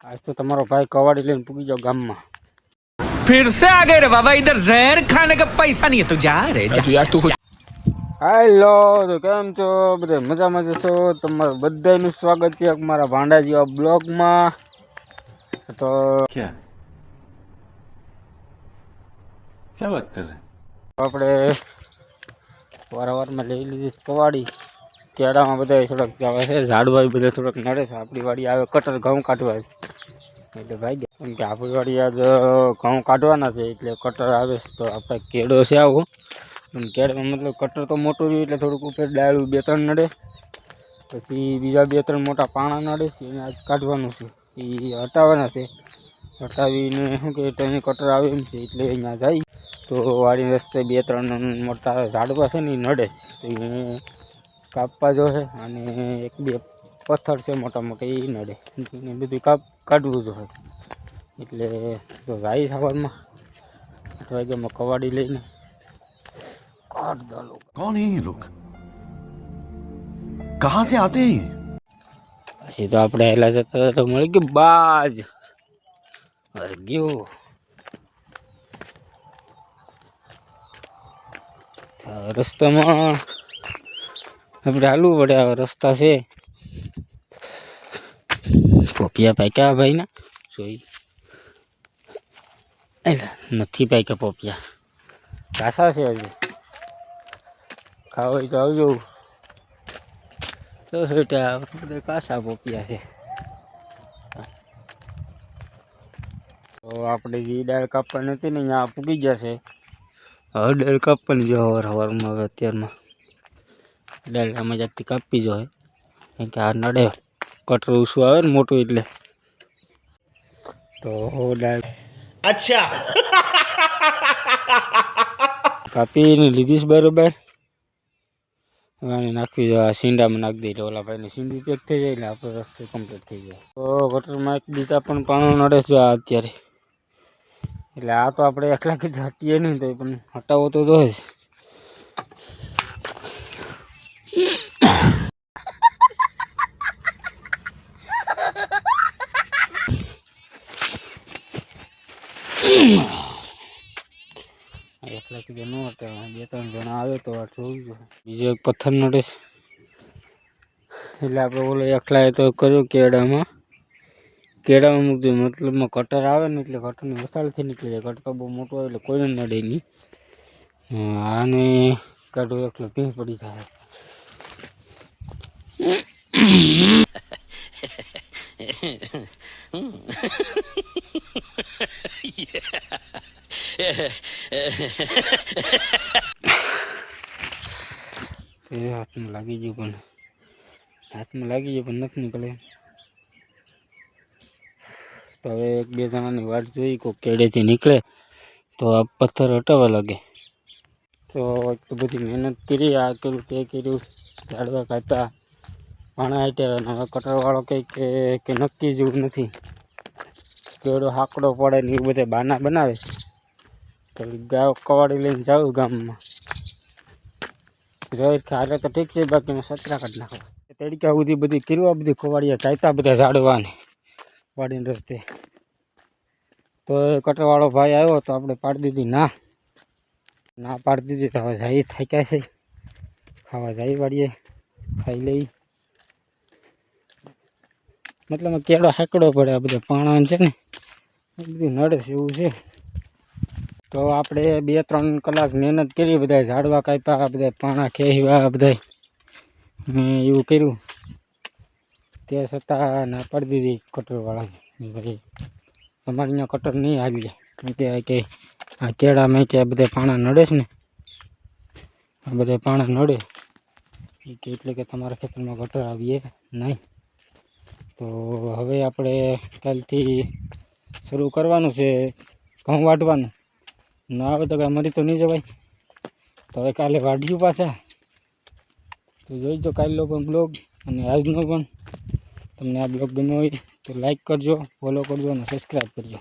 આજ તો તમારો ભાઈ કવાડી લઈને પૂગી જાવ ગામમાં फिर से आ गए रे बाबा इधर जहर खाने का पैसा नहीं है तो जा रे जा यार तू कुछ હેલો તો કેમ છો બધા મજામાં જશો તમારું બધાનું સ્વાગત છે મારા ભાંડાજી બ્લોગમાં તો क्या क्या बात कर रहे हैं આપણે વારવારમાં લઈ લીધી છે કવાડી કેળામાં બધા થોડાક આવે છે ઝાડવા બી બધા થોડાક નડે છે આપણી વાડી આવે કટર ઘઉં કાઢવા એટલે ભાઈ ગયા. કેમ કે આપણી વાળી આજ ઘઉં કાઢવાના છે, એટલે કટર આવે છે તો આપણે કેળો છે આવું. કેળમાં મતલબ કટર તો મોટું રહ્યું, એટલે થોડુંક ઉપર ડાળું બે ત્રણ નડે. પછી બીજા બે ત્રણ મોટા પાણા નડે છે, એને આજ કાઢવાનું છે. એ હટાવવાના છે. હટાવીને શું કે ત્રણ કટર આવે એમ છે, એટલે અહીંયા જાય. તો વાડી રસ્તે બે ત્રણ મોટા ઝાડવા છે ને એ નડે તો કાપવા જોશે અને એક બે પથ્થર છે મોટા મોટા એ નડે. એને બધું કાપ કાઢવું જ હોય. એટલે ગાય સવારમાં આઠ વાગ્યામાં કવાડી લઈને કાઢ દો લોકો કોણ હે લોક કહા સે આતે પછી તો આપણે એલા જતા તો મળી ગયું બાજ. અરે ગયો. રસ્તામાં આપણે હાલવું પડે રસ્તા છે. પોપિયા પાક્યા ભાઈ ના જોઈ એટલે નથી પાક્યા પોપિયા કાસા છે હજી ખાવા હોય તો આવજો તો સેટા બધા કાસા પોપિયા છે તો આપણે જે દાળ કાપવાની હતી ને અહીંયા પૂગી જશે હવે દાળ કાપવાની જો હવાર હવારમાં હવે અત્યારમાં દાળ આમાં જાતથી કાપવી જોઈએ કેમ કે આ નડે કટર ઓછું આવે ને મોટું એટલે. તો અચ્છા. કાપીને લીધીશ બરોબર. હવે આને નાખવી જોઈએ સીંડામાં નાખી દઈએ ઓલા ભાઈને સીંડી પેક થઈ જાય ને આપણો રસ્તો કમ્પ્લીટ થઈ જાય. તો ગટરમાં એક બીજા પણ પાણી નડે છે આ અત્યારે. એટલે આ તો આપણે એકલા કીધું હટીએ નહીં તો પણ હટાવો તો જોઈએ એકલા કીધું ન હટાવે બે ત્રણ જણા આવે તો જોવું જોઈએ બીજો એક પથ્થર નડે એટલે આપણે ઓલો એકલાએ તો કર્યું કેળામાં. કેળામાં મૂકજો મતલબમાં કટર આવે ને એટલે કટરની વસાળથી નીકળી જાય. કટર બહુ મોટો આવે એટલે કોઈને નડે નહીં. આને કાઢો એકલો. ભીં પડી જાય. હાથમાં લાગી ગયું પણ હાથમાં લાગી ગયું પણ નથી નીકળે. તો હવે એક બે જણાની વાટ જોઈ કોઈ કેડેથી નીકળે, તો આ પથ્થર હટાવવા લાગે. તો બધી મહેનત કરી, આ કર્યું, તે કર્યું, ઝાડવા કાપ્યા પાણા હાટ્યા હવે કટરવાળો કંઈ કે નક્કી જેવું નથી. કેવડો હાકડો પડે ને એ બધા બાના બનાવે. તો ગાયો કવાડી લઈને જાઉં ગામમાં. જોઈ હારે તો ઠીક છે બાકી સતરા કાઢ નાખો તડકા સુધી બધી કિરવા બધી ખોવાડિયા ચાયતા બધા ઝાડવાની વાડીને રસ્તે. તો એ કટરવાળો ભાઈ આવ્યો તો આપણે પાડી દીધી ના. ના પાડી દીધી તો હવે જાય, થાક્યા છે. ખાવા જાય વાડીએ, ખાઈ લઈ. મતલબ કેળો હાકડો પડે, આ બધા પાણા છે ને બધું નડે છે એવું છે. તો આપણે બે ત્રણ કલાક મહેનત કરી બધા ઝાડવા કાપ્યા બધા પાણા ખેવા બધા ને એવું કર્યું. તે છતાં ના પાડી દીધી કટરવાળાને. ભાઈ તમારે અહીંયા કટર નહીં હાલી કારણ કે આ કે આ કેળામાં કે આ બધા પાણા નડે છે ને. આ બધા પાણા નડે. એ કે એટલે કે તમારા ખેતરમાં કટર આવીએ નહીં. તો હવે આપણે કાલથી શરૂ કરવાનું છે ઘઉં વાટવાનું. ન આવે તો કાંઈ મરી તો નહીં જવાય. તો હવે કાલે વાઢ્યું પાછા. તો જોઈજો કાલનો પણ બ્લોગ અને આજનો પણ. તમને આ બ્લોગ ગમ્યો હોય તો લાઈક કરજો ફોલો કરજો અને સબસ્ક્રાઈબ કરજો.